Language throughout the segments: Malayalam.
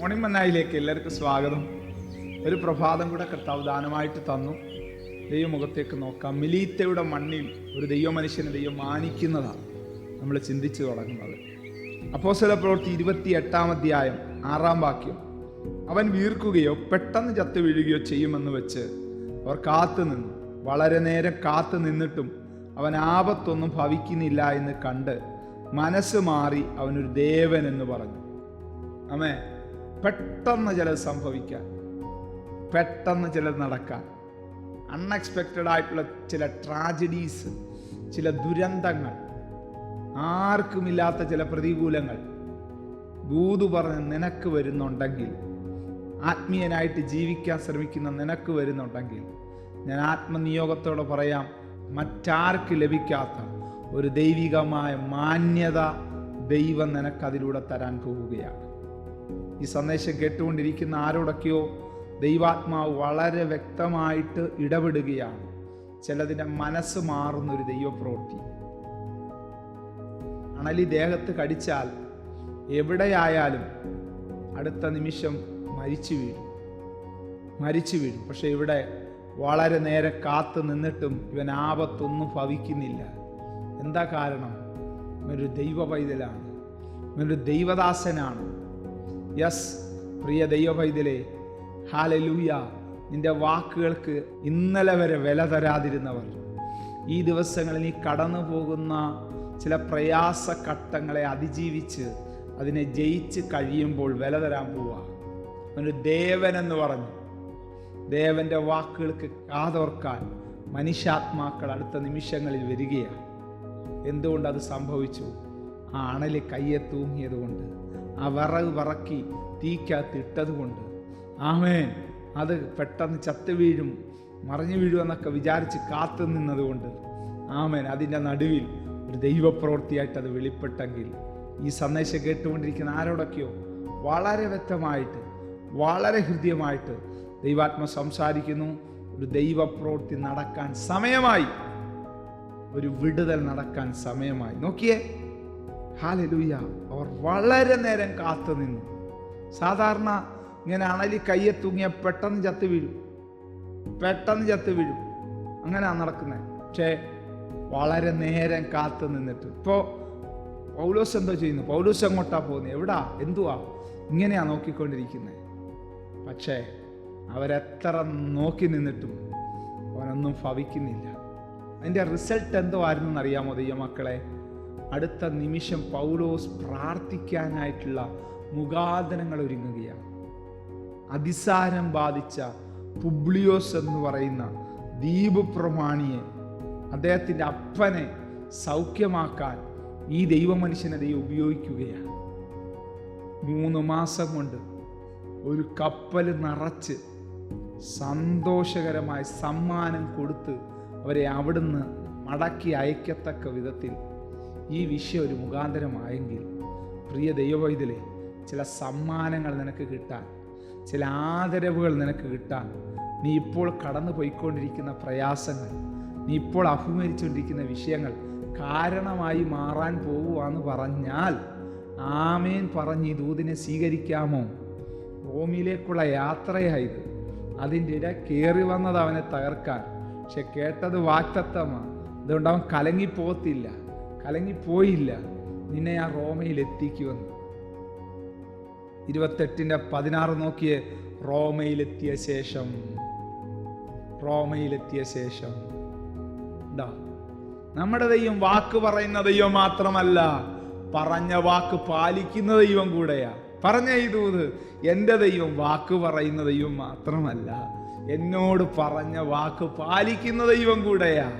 മണിമന്നായിലേക്ക് എല്ലാവർക്കും സ്വാഗതം. ഒരു പ്രഭാതം കൂടെ കർത്താവ് ദാനമായിട്ട് തന്നു. ദൈവമുഖത്തേക്ക് നോക്കാം. മിലീത്തയുടെ മണ്ണിൽ ഒരു ദൈവമനുഷ്യനെ ദൈവം മാനിക്കുന്നതാണ് നമ്മൾ ചിന്തിച്ചു തുടങ്ങുന്നത്. അപ്പോസ്തല പ്രവൃത്തി ഇരുപത്തി എട്ടാം അധ്യായം ആറാം വാക്യം. അവൻ വീർക്കുകയോ പെട്ടെന്ന് ചത്തു വീഴുകയോ ചെയ്യുമെന്ന് വെച്ച് അവർ കാത്തു നിന്നു. വളരെ നേരം കാത്തു നിന്നിട്ടും അവൻ ആപത്തൊന്നും ഭവിക്കുന്നില്ല എന്ന് കണ്ട് മനസ്സ് മാറി അവനൊരു ദേവൻ എന്ന് പറഞ്ഞു. അമ്മേ പെട്ടെന്ന് ചിലത് സംഭവിക്കാൻ പെട്ടെന്ന് ചിലത് നടക്കാൻ അൺഎക്സ്പെക്റ്റഡ് ആയിട്ടുള്ള ചില ട്രാജഡീസ് ചില ദുരന്തങ്ങൾ ആർക്കുമില്ലാത്ത ചില പ്രതികൂലങ്ങൾ. ദൂതു പറഞ്ഞ് നിനക്ക് വരുന്നുണ്ടെങ്കിൽ ആത്മീയനായിട്ട് ജീവിക്കാൻ ശ്രമിക്കുന്ന നിനക്ക് വരുന്നുണ്ടെങ്കിൽ ഞാൻ ആത്മനിയോഗത്തോടെ പറയാം മറ്റാർക്ക് ലഭിക്കാത്ത ഒരു ദൈവികമായ മാന്യത ദൈവം നിനക്കതിലൂടെ തരാൻ പോവുകയാണ് ഈ സന്ദേശം കേട്ടുകൊണ്ടിരിക്കുന്ന ആരോടൊക്കെയോ ദൈവാത്മാവ് വളരെ വ്യക്തമായിട്ട് ഇടപെടുകയാണ്. ചിലതിന്റെ മനസ്സ് മാറുന്ന ഒരു ദൈവപ്രവൃത്തി അണലി ദേഹത്ത് കടിച്ചാൽ എവിടെയായാലും അടുത്ത നിമിഷം മരിച്ചു വീഴും. മരിച്ചു വീഴും. പക്ഷെ ഇവിടെ വളരെ നേരെ കാത്ത് നിന്നിട്ടും ഇവൻ ആപത്തൊന്നും ഭവിക്കുന്നില്ല. എന്താ കാരണം? ഇവനൊരു ദൈവ പൈതലാണ് ഇവനൊരു ദൈവദാസനാണ്. യെസ് പ്രിയ ദൈവ പൈതലേ ഹാലലൂയ നിന്റെ വാക്കുകൾക്ക് ഇന്നലെ വരെ വില തരാതിരുന്നവർ. ഈ ദിവസങ്ങളിൽ നീ കടന്നു പോകുന്ന ചില പ്രയാസ ഘട്ടങ്ങളെ അതിജീവിച്ച് അതിനെ ജയിച്ച് കഴിയുമ്പോൾ വില തരാൻ പോവുക അവനൊരു ദേവൻ എന്ന് പറഞ്ഞു. ദേവന്റെ വാക്കുകൾക്ക് കാതോർക്കാൻ മനുഷ്യാത്മാക്കൾ അടുത്ത നിമിഷങ്ങളിൽ വരികയാണ്. എന്തുകൊണ്ട് അത് സംഭവിച്ചു? ആ അണൽ കയ്യെ തൂങ്ങിയത് കൊണ്ട് ആ വിറക് വിറക്കി തീക്കകത്ത് കൊണ്ട്. ആമേൻ. അത് പെട്ടെന്ന് ചത്തു വീഴും മറിഞ്ഞു വീഴുമെന്നൊക്കെ വിചാരിച്ച് കാത്തു നിന്നതുകൊണ്ട് ആമേൻ. അതിന്റെ നടുവിൽ ഒരു ദൈവപ്രവൃത്തിയായിട്ട് അത് വെളിപ്പെട്ടെങ്കിൽ ഈ സന്ദേശം കേട്ടുകൊണ്ടിരിക്കുന്ന ആരോടൊക്കെയോ വളരെ വ്യക്തമായിട്ട് വളരെ ഹൃദ്യമായിട്ട് ദൈവാത്മ സംസാരിക്കുന്നു. ഒരു ദൈവപ്രവൃത്തി നടക്കാൻ സമയമായി. ഒരു വിടുതൽ നടക്കാൻ സമയമായി. നോക്കിയേ. ഹാലലൂയ. അവർ വളരെ നേരം കാത്തു നിന്നു. സാധാരണ ഇങ്ങനെ അണലി കയ്യെ തൂങ്ങിയ പെട്ടെന്ന് ചത്തു വീഴും. പെട്ടെന്ന് ചത്തു വീഴും. അങ്ങനെയാണ് നടക്കുന്നത് പക്ഷേ വളരെ നേരം കാത്തു നിന്നിട്ട്. ഇപ്പോൾ പൗലോസ് എന്തോ ചെയ്യുന്നു. പൗലോസ് എങ്ങോട്ടാ പോകുന്നത് എവിടാ? എന്തുവാ? ഇങ്ങനെയാ നോക്കിക്കൊണ്ടിരിക്കുന്നത് പക്ഷേ അവരെത്ര നോക്കി നിന്നിട്ടും അവനൊന്നും ഭവിക്കുന്നില്ല. അതിന്റെ റിസൾട്ട് എന്തോ ആയിരുന്നു എന്നറിയാമോ ദൈവമക്കളെ? അടുത്ത നിമിഷം പൗലോസ് പ്രാർത്ഥിക്കാനായിട്ടുള്ള മുഖാദനങ്ങൾ ഒരുങ്ങുകയാണ്. അതിസാരം ബാധിച്ച പുബ്ലിയോസ് എന്ന് പറയുന്ന ദ്വീപ് പ്രമാണിയെ അദ്ദേഹത്തിന്റെ അപ്പനെ സൗഖ്യമാക്കാൻ ഈ ദൈവമനുഷ്യനെ ദൈവം ഉപയോഗിക്കുകയാണ്. മൂന്ന് മാസം കൊണ്ട് ഒരു കപ്പൽ നിറച്ച് സന്തോഷകരമായി സമ്മാനം കൊടുത്ത് അവരെ അവിടുന്ന് മടക്കി അയക്കത്തക്ക വിധത്തിൽ ഈ വിഷയം ഒരു മുഖാന്തരമായെങ്കിൽ പ്രിയ ദൈവവൈതലെ ചില സമ്മാനങ്ങൾ നിനക്ക് കിട്ടാൻ ചില ആദരവുകൾ നിനക്ക് കിട്ടാൻ നീ ഇപ്പോൾ കടന്നു പോയിക്കൊണ്ടിരിക്കുന്ന പ്രയാസങ്ങൾ നീ ഇപ്പോൾ അഭിമുഖിച്ചുകൊണ്ടിരിക്കുന്ന വിഷയങ്ങൾ കാരണമായി മാറാൻ പോവുകയെന്ന് പറഞ്ഞാൽ ആമേൻ പറഞ്ഞ് ഈ ദൂതിനെ സ്വീകരിക്കാമോ? റോമിലേക്കുള്ള യാത്രയായത്. അതിന്റെ ഇട കയറി വന്നത് അവനെ തകർക്കാൻ. പക്ഷെ കേട്ടത് വാക്തത്വമാണ് അതുകൊണ്ട് അവൻ കലങ്ങിപ്പോത്തില്ല കലങ്ങിപ്പോയില്ല. നിന്നെ ആ റോമയിൽ എത്തിക്കുമെന്ന് ഇരുപത്തെട്ടിന്റെ പതിനാറ് നോക്കിയേ റോമയിലെത്തിയ ശേഷം. റോമയിലെത്തിയ ശേഷം. എന്താ നമ്മുടെ ദൈവം വാക്ക് പറയുന്ന ദൈവം മാത്രമല്ല പറഞ്ഞ വാക്ക് പാലിക്കുന്ന ദൈവം കൂടെയാ. പറഞ്ഞ ദൂത് എന്റെ ദൈവം വാക്ക് പറയുന്ന ദൈവം മാത്രമല്ല എന്നോട് പറഞ്ഞ വാക്ക് പാലിക്കുന്ന ദൈവം കൂടെയാ.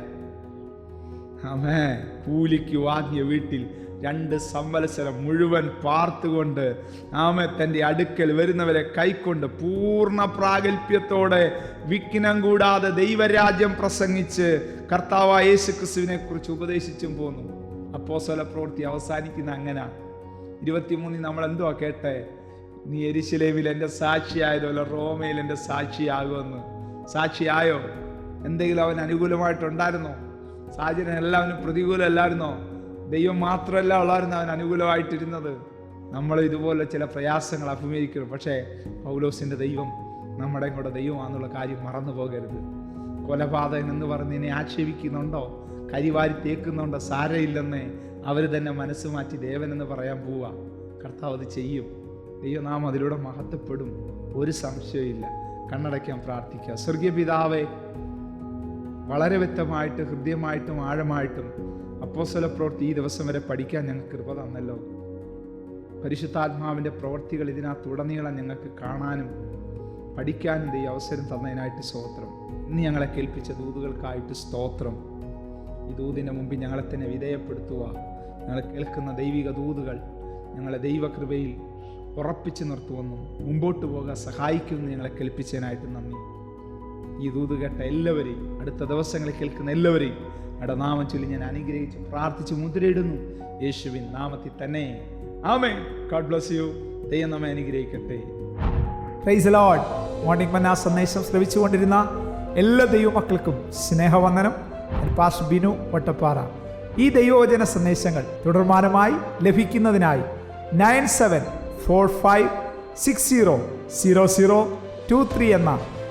ആമേ കൂലിക്ക് വാങ്ങിയ വീട്ടിൽ രണ്ട് സംവത്സരം മുഴുവൻ പാർത്തുകൊണ്ട് ആമെ തന്റെ അടുക്കൽ വരുന്നവരെ കൈക്കൊണ്ട് പൂർണ പ്രാഗൽഭ്യത്തോടെ വിഘ്നം കൂടാതെ ദൈവരാജ്യം പ്രസംഗിച്ച് കർത്താവായ യേശു ക്രിസ്തുവിനെ കുറിച്ച് ഉപദേശിച്ചും പോന്നു. അപ്പോസ്വല പ്രവൃത്തി അവസാനിക്കുന്ന അങ്ങനെ. ഇരുപത്തിമൂന്നിൽ നമ്മൾ എന്തുവാ കേട്ടെ? നീ എരിശിലേവിൽ എന്റെ സാക്ഷിയായതുപോലെ റോമയിൽ എന്റെ സാക്ഷിയാകുമെന്ന്. സാക്ഷിയായോ? എന്തെങ്കിലും അവൻ അനുകൂലമായിട്ടുണ്ടായിരുന്നോ? സാഹചര്യം എല്ലാവനും പ്രതികൂലമല്ലായിരുന്നോ? ദൈവം മാത്രമല്ല ഉള്ളായിരുന്നു അവൻ അനുകൂലമായിട്ടിരുന്നത്. നമ്മൾ ഇതുപോലെ ചില പ്രയാസങ്ങൾ അഭിമുഖീകരിക്കുന്നു. പക്ഷേ പൗലോസിന്റെ ദൈവം നമ്മുടെ കൂടെ ദൈവമാണെന്നുള്ള കാര്യം മറന്നു പോകരുത്. കൊലപാതകൻ എന്ന് പറഞ്ഞ് ഇനി ആക്ഷേപിക്കുന്നുണ്ടോ? കരിവാരി തേക്കുന്നുണ്ടോ? സാരയില്ലെന്ന് അവർ തന്നെ മനസ്സ് മാറ്റി ദേവൻ എന്ന് പറയാൻ പോവാ കർത്താവ് അത് ചെയ്യും. ദൈവം നാം അതിലൂടെ മഹത്വപ്പെടും. ഒരു സംശയമില്ല കണ്ണടയ്ക്കാൻ പ്രാർത്ഥിക്കുക. സ്വർഗീയ പിതാവേ വളരെ വ്യക്തമായിട്ട് ഹൃദ്യമായിട്ടും ആഴമായിട്ടും അപ്പോസല പ്രവൃത്തി ഈ ദിവസം വരെ പഠിക്കാൻ ഞങ്ങൾക്ക് കൃപ തന്നല്ലോ. പരിശുദ്ധാത്മാവിന്റെ പ്രവൃത്തികൾ ഇതിനകത്തുടനീളം ഞങ്ങൾക്ക് കാണാനും പഠിക്കാനും ഈ അവസരം തന്നതിനായിട്ട് സ്തോത്രം. ഇന്ന് ഞങ്ങളെ കേൾപ്പിച്ച ദൂതുകൾക്കായിട്ട് സ്തോത്രം. ഈ ദൂതിന്റെ മുമ്പിൽ ഞങ്ങളെ തന്നെ വിധേയപ്പെടുത്തുക. ഞങ്ങൾ കേൾക്കുന്ന ദൈവിക ദൂതുകൾ ഞങ്ങളെ ദൈവകൃപയിൽ ഉറപ്പിച്ചു നിർത്തുമെന്നും മുമ്പോട്ട് പോകാൻ സഹായിക്കുമെന്ന് ഞങ്ങളെ കേൾപ്പിച്ചതിനായിട്ട് നന്ദി. ഈ ദൂത് കേട്ട എല്ലാവരെയും അടുത്ത ദിവസങ്ങളിൽ കേൾക്കുന്ന എല്ലാവരെയും അവിടെ നാമം ചൊല്ലി ഞാൻ അനുഗ്രഹിച്ച് പ്രാർത്ഥിച്ച് മുദ്രയിടുന്നു. യേശുവിൻ നാമത്തിൽ തന്നെ. ആമേ ഗോഡ് ബ്ലസ് യു ദൈവം നമ്മെ അനുഗ്രഹിക്കട്ടെ. പ്രൈസ് ലോഡ് മോർണിംഗ് മന്ന സന്ദേശം ശ്രവിച്ചുകൊണ്ടിരുന്ന എല്ലാ ദൈവമക്കൾക്കും സ്നേഹവന്ദനം. പാസ് ബിനു വട്ടപ്പാറ. ഈ ദൈവവചന സന്ദേശങ്ങൾ തുടർമാനമായി ലഭിക്കുന്നതിനായി nine seven four five six zero zero zero two three എന്ന